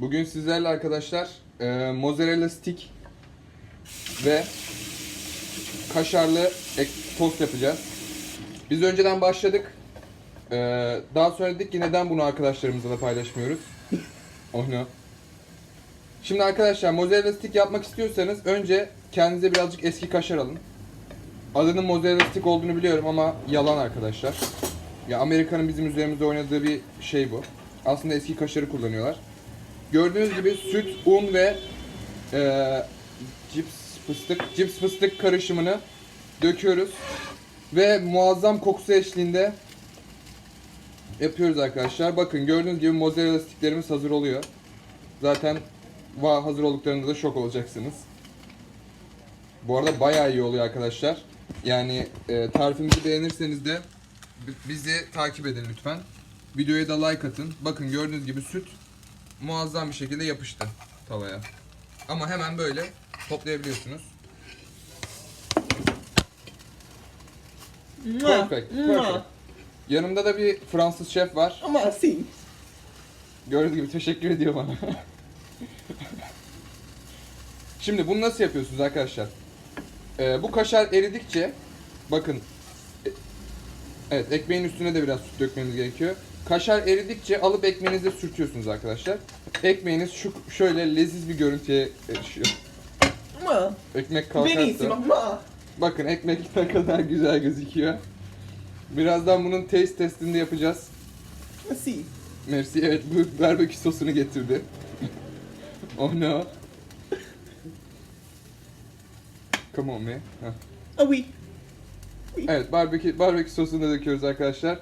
Bugün sizlerle arkadaşlar e, mozzarella stick ve kaşarlı ek, tost yapacağız. Biz önceden başladık. E, daha sonra dedik ki neden bunu arkadaşlarımızla da paylaşmıyoruz. Oh no. Şimdi arkadaşlar mozzarella stick yapmak istiyorsanız önce kendinize birazcık eski kaşar alın. Adının mozzarella stick olduğunu biliyorum ama yalan arkadaşlar. Ya Amerika'nın bizim üzerimizde oynadığı bir şey bu. Aslında eski kaşarı kullanıyorlar. Gördüğünüz gibi süt, un ve eee cips fıstık, cips fıstık karışımını döküyoruz. Ve muazzam kokusu eşliğinde yapıyoruz arkadaşlar. Bakın gördüğünüz gibi mozzarella sticklerimiz hazır oluyor. Zaten hazır olduklarında da şok olacaksınız. Bu arada bayağı iyi oluyor arkadaşlar. Yani e, tarifimizi beğenirseniz de bi- bizi takip edin lütfen. Videoya da like atın. Bakın gördüğünüz gibi süt muazzam bir şekilde yapıştı tavaya. Ama hemen böyle toplayabiliyorsunuz. Perfect, perfect. Yanımda da bir Fransız şef var. Ama sim. Gördüğünüz gibi teşekkür ediyor bana. Şimdi bunu nasıl yapıyorsunuz arkadaşlar? Ee, bu kaşar eridikçe bakın Evet ekmeğin üstüne de biraz süt dökmeniz gerekiyor. Kaşar eridikçe alıp ekmeğinize sürtüyorsunuz arkadaşlar. Ekmeğiniz şu şöyle leziz bir görüntüye erişiyor. Ama Ekmek benissimo, kalkarsa. ama Bakın ekmek ne kadar güzel gözüküyor. Birazdan bunun taste testini de yapacağız. si. Merci evet bu barbekü sosunu getirdi. oh no. Come on man. Heh. Ah oui. Evet barbekü barbekü sosunu da döküyoruz arkadaşlar.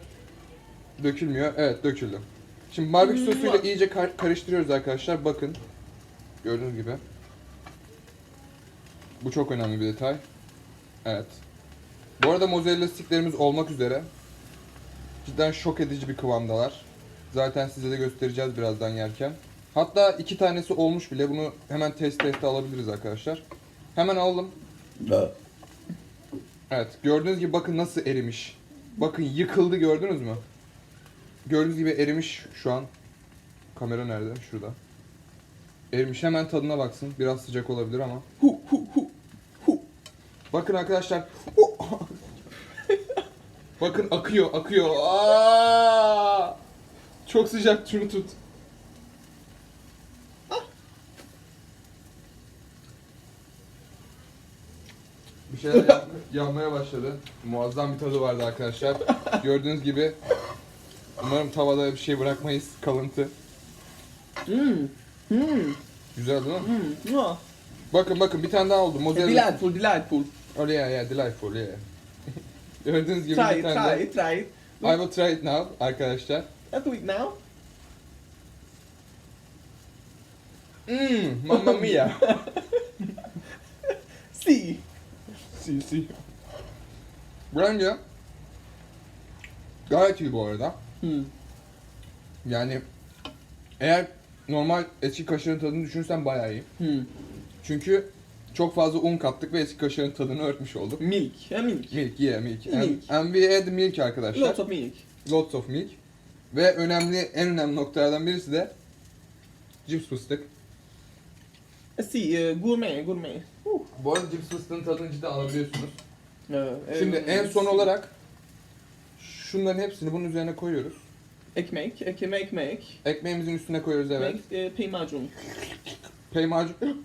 Dökülmüyor. Evet döküldü. Şimdi barbekü sosuyla iyice kar- karıştırıyoruz arkadaşlar. Bakın. Gördüğünüz gibi. Bu çok önemli bir detay. Evet. Bu arada mozzarella sticklerimiz olmak üzere. Cidden şok edici bir kıvamdalar. Zaten size de göstereceğiz birazdan yerken. Hatta iki tanesi olmuş bile. Bunu hemen test teste alabiliriz arkadaşlar. Hemen alalım. Evet gördüğünüz gibi bakın nasıl erimiş. Bakın yıkıldı gördünüz mü? Gördüğünüz gibi erimiş şu an. Kamera nerede? Şurada. Erimiş hemen tadına baksın. Biraz sıcak olabilir ama. Hu hu hu. Hu. Bakın arkadaşlar. bakın akıyor akıyor. Aa! Çok sıcak şunu tut. Şeyler yan- yanmaya başladı. Muazzam bir tadı vardı arkadaşlar. Gördüğünüz gibi umarım tavada bir şey bırakmayız kalıntı. Hmm. Hmm. Güzel değil mi? Hmm. Bakın bakın bir tane daha oldu. Mozzarella. Delightful, delightful. Oh yeah yeah delightful yeah. Gördüğünüz gibi Try bir it, tane daha. try it, try it. I will try it now arkadaşlar. Let's do it now. Mmm, mamma mia. Si. Si si. Bence gayet iyi bu arada. Hmm. Yani eğer normal eski kaşarın tadını düşünürsen bayağı iyi. Hmm. Çünkü çok fazla un kattık ve eski kaşarın tadını örtmüş olduk. Milk. Yeah, milk. Milk, yeah milk. And, Milk. and we add milk arkadaşlar. Lots of milk. Lots of milk. Ve önemli, en önemli noktalardan birisi de cips fıstık. Si, uh, gourmet, gourmet. Bu arada cips fıstığın tadını cidden alabiliyorsunuz. Uh, Şimdi um, en son olarak şunların hepsini bunun üzerine koyuyoruz. Ekmek, ekmek, ekmek. Ekmeğimizin üstüne koyuyoruz evet. Ekmek, uh, peymacun. Peymacun.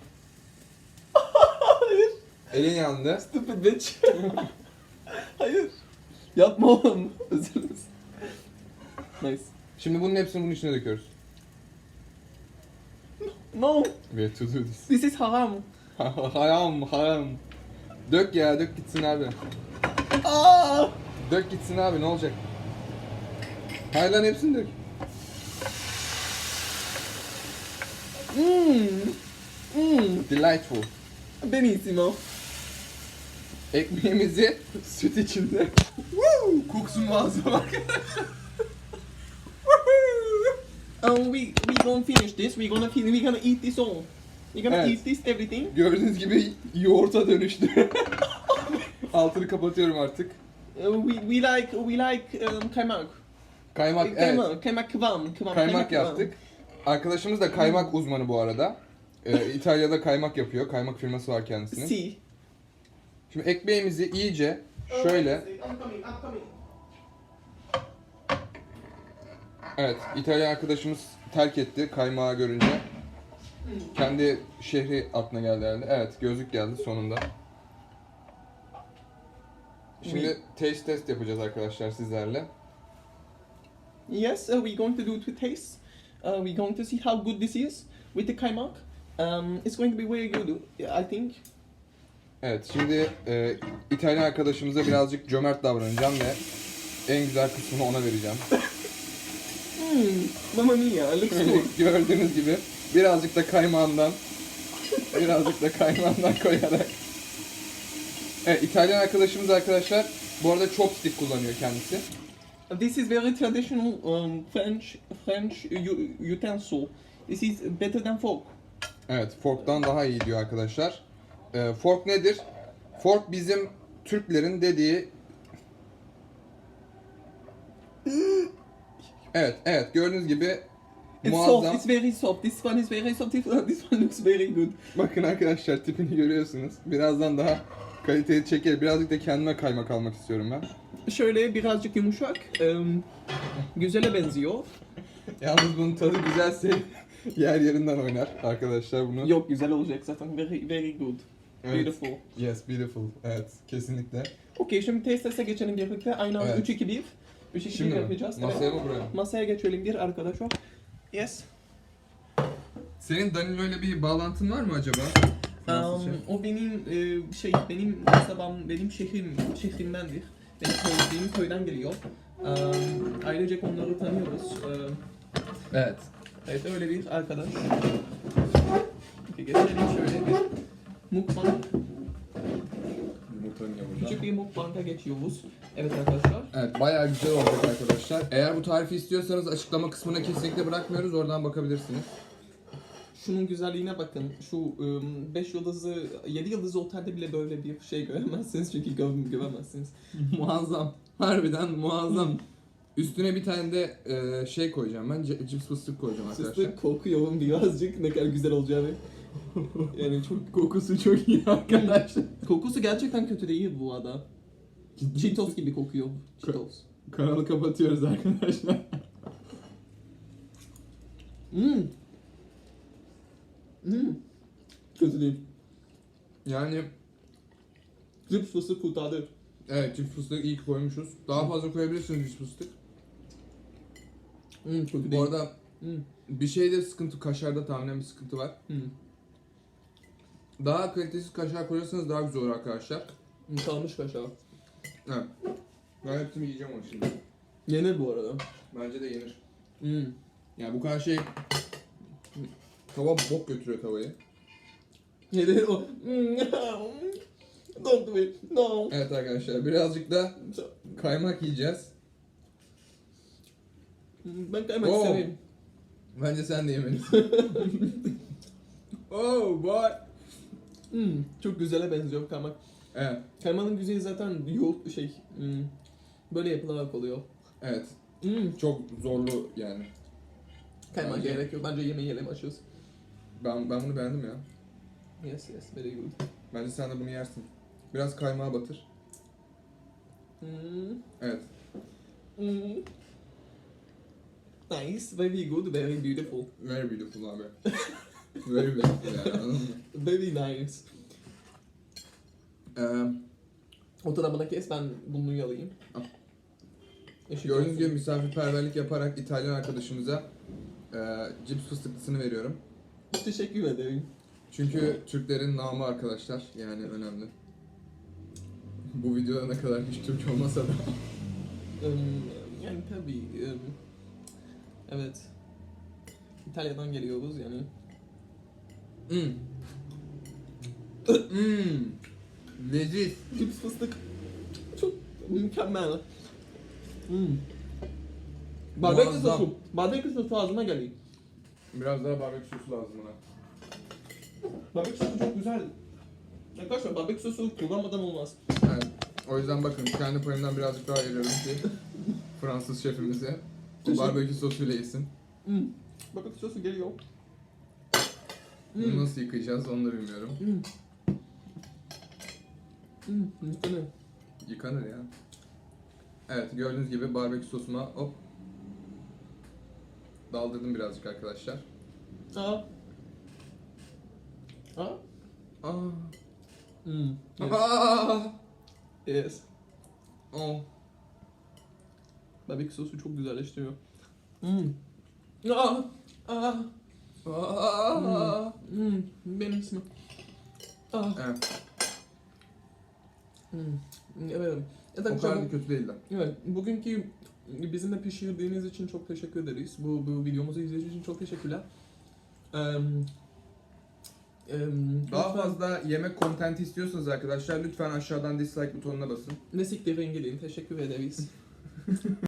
Hayır. Elin yandı. Stupid bitch. Hayır. Yapma oğlum. Özür dilerim. Nice. Şimdi bunun hepsini bunun içine döküyoruz. No, We have to do this. this is haram. haram haram. Dök ya dök gitsin abi. Aa! Dök gitsin abi ne olacak? Hayır lan hepsini dök. Mmm. Mmm. Delightful. Benissimo. Ekmeğimizi süt içinde. Woo! Kokusu muazzam arkadaşlar. Um, we we gonna finish this. We gonna fin we gonna eat this all. We gonna Evet. eat this everything. Gördüğünüz gibi yoğurta dönüştü. Altını kapatıyorum artık. Uh, we we like we like um, kaymak. Kaymak, evet. Kaymak, kaymak kıvam, kıvam. Kaymak kıvam. yaptık. Arkadaşımız da kaymak uzmanı bu arada. Ee, İtalya'da kaymak yapıyor. Kaymak firması var kendisinin. Si. Şimdi ekmeğimizi iyice şöyle I'm coming, I'm coming. Evet, İtalyan arkadaşımız terk etti kaymağı görünce. Kendi şehri aklına geldi herhalde. Evet, gözlük geldi sonunda. Şimdi taste test yapacağız arkadaşlar sizlerle. Yes, uh, we're going to do two tastes. Uh, we're going to see how good this is with the kaymak. Um, it's going to be very good, I think. Evet, şimdi e, İtalyan arkadaşımıza birazcık cömert davranacağım ve en güzel kısmını ona vereceğim. Hmm, mamma mia, looks good. Gördüğünüz gibi birazcık da kaymağından birazcık da kaymağından koyarak Evet, İtalyan arkadaşımız arkadaşlar bu arada chopstick kullanıyor kendisi. This is very traditional um, French French utensil. This is better than fork. Evet, fork'tan daha iyi diyor arkadaşlar. Ee, fork nedir? Fork bizim Türklerin dediği Evet, evet gördüğünüz gibi It's muazzam. soft. It's very soft. This one is very soft. This one, looks very good. Bakın arkadaşlar tipini görüyorsunuz. Birazdan daha kaliteli çeker. Birazcık da kendime kaymak almak istiyorum ben. Şöyle birazcık yumuşak. Um, güzele benziyor. Yalnız bunun tadı güzelse yer yerinden oynar arkadaşlar bunu. Yok güzel olacak zaten. Very very good. Evet. Beautiful. Yes, beautiful. Evet, kesinlikle. Okey şimdi test teste geçelim birlikte. Aynı anda Evet. 3-2-1. 3-2-1 Şimdi mi? yapacağız. Masaya mı buraya? Masaya geçelim bir arkadaşlar. Yes. Senin Danilo ile bir bağlantın var mı acaba? Um, o benim e, şey benim kasabam benim şehrim şehrimdendir. Benim, köy, benim köyden geliyor. Um, ailecek onları tanıyoruz. Um, Evet. evet öyle bir arkadaş. Peki geçelim şöyle bir mukbang. Yumurtanın yavruda. Küçük bir mukbang'a geçiyoruz. Evet arkadaşlar. Evet, bayağı güzel olacak arkadaşlar. Eğer bu tarifi istiyorsanız açıklama kısmına kesinlikle bırakmıyoruz. Oradan bakabilirsiniz. Şunun güzelliğine bakın. Şu 5 yıldızlı, 7 yıldızlı otelde bile böyle bir şey göremezsiniz çünkü gö göremezsiniz. muazzam. Harbiden muazzam. Üstüne bir tane de e, şey koyacağım ben. c- Cips fıstık koyacağım arkadaşlar. Fıstık kokuyorum birazcık ne kadar güzel olacağını. Yani çok Kokusu çok iyi arkadaşlar. kokusu gerçekten kötü değil bu arada. Cheetos gibi kokuyor. Cheetos. Kanalı kapatıyoruz arkadaşlar. Hmm. Hmm. Kötü değil. Yani Cips fıstık kurtardı. evet cips fıstık iyi ki koymuşuz. Daha fazla koyabilirsiniz cips fıstık. Hmm, kötü Bu değil. arada Hmm. bir şeyde sıkıntı, kaşarda tahminen bir sıkıntı var. Hmm. Daha kalitesiz kaşar koyarsanız daha güzel olur arkadaşlar. Kalmış kaşar. Evet. Ben hepsini yiyeceğim onu şimdi. Yenir bu arada. Bence de yenir. Hmm. Yani bu kadar şey... Tava bok götürüyor tavayı. Yenir o. Hmm. Don't do it. No. Evet arkadaşlar birazcık da kaymak yiyeceğiz. Hmm, Ben kaymak Oh. severim. Bence sen de yemelisin. oh boy. Hmm. Çok güzele benziyor kaymak. Evet. Kaymanın güzeli zaten yoğurt şey. Hmm. Böyle yapılarak oluyor. Evet. Hmm. Çok zorlu yani. Kaymak Bence- gerek yok. Bence yemeyelim açız. Ben ben bunu beğendim ya. Yes yes very good. Bence sen de bunu yersin. Biraz kaymağa batır. Hmm. Evet. Hmm. Nice, very good, very beautiful. Very beautiful abi. Very anladın mı? Very nice. Ee, Ortada kes ben bunu. Al. Eşit gördüğünüz olsun. gibi misafirperverlik yaparak İtalyan arkadaşımıza e, cips fıstıklısını veriyorum. Teşekkür ederim. Çünkü Türklerin namı arkadaşlar yani önemli. Bu videoda ne kadar hiç Türk olmasa da. Yani tabii. evet. İtalya'dan geliyoruz yani. Hmm. hmm. Leziz. Cips fıstık. Çok mükemmel. Hmm. Barbekü Muazzam. sosu. Barbekü sosu ağzıma geliyor. Biraz daha barbekü sosu lazım buna. Barbekü sosu çok güzel. Arkadaşlar barbekü sosu kullanmadan olmaz. Evet. O yüzden bakın kendi payımdan birazcık daha veriyorum ki Fransız şefimize Teşekkür- barbekü sosuyla yesin. Hmm. Barbekü sosu geliyor. Bunu Hmm. nasıl yıkayacağız onu da bilmiyorum. Hmm. Hmm. Mükemmel. Yıkanır ya. Evet gördüğünüz gibi barbekü sosuma hop daldırdım birazcık arkadaşlar. Aa. Aa. Aa. Hmm. Yes. Aa. yes. Oh. Barbekü sosu çok güzelleştiriyor. Hmm. Aa. Aa. Aa. Hmm. Benim ismim. Aa. Evet, Hmm. Evet. Ya da o kadar da kötü değildi. Evet, bugünkü bizimle pişirdiğiniz için çok teşekkür ederiz. Bu, bu videomuzu izlediğiniz için çok teşekkürler. Um, Daha fazla yemek kontenti istiyorsanız arkadaşlar lütfen aşağıdan dislike butonuna basın. Ne siktirin gidin. Teşekkür ederiz.